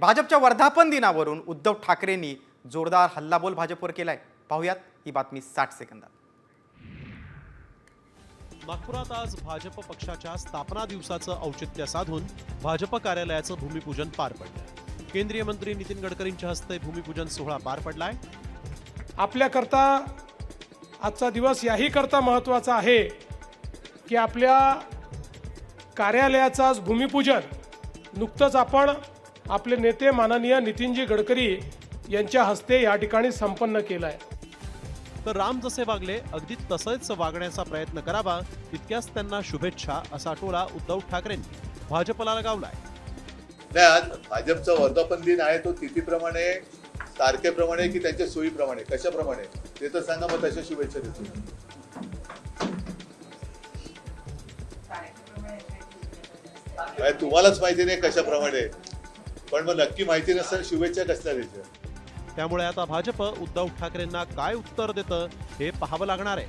भाजपच्या वर्धापन दिनावरून उद्धव ठाकरेंनी जोरदार हल्लाबोल भाजपवर केलाय. पाहुयात ही बातमी साठ सेकंदात. नागपुरात आज भाजप पक्षाच्या स्थापना दिवसाचं औचित्य साधून भाजप कार्यालयाचं भूमिपूजन पार पडलं केंद्रीय मंत्री नितीन गडकरींच्या हस्ते भूमिपूजन सोहळा पार पडलाय. आपल्याकरता आजचा दिवस याही करता महत्त्वाचा आहे की आपल्या कार्यालयाचं आज भूमिपूजन नुकतंच आपण आपले नेते माननीय नितीनजी गडकरी यांच्या हस्ते या ठिकाणी संपन्न केलं आहे तर राम जसे वागले अगदी तसंच वागण्याचा प्रयत्न करावा तितक्याच त्यांना शुभेच्छा असा टोला उद्धव ठाकरेंनी भाजपला लगावलाय. नाही आज भाजपचा वर्धापन दिन आहे तो तिथीप्रमाणे तारखेप्रमाणे की त्यांच्या सोयीप्रमाणे? कशाप्रमाणे? ते तर सांगा मग तशा शुभेच्छा देतो. काय तुम्हालाच माहिती नाही कशाप्रमाणे. पण मग नक्की माहिती नसताना शुभेच्छा कसल्या द्यायच्या त्यामुळे आता भाजप उद्धव ठाकरेंना काय उत्तर देतं हे पाहावं लागणार आहे.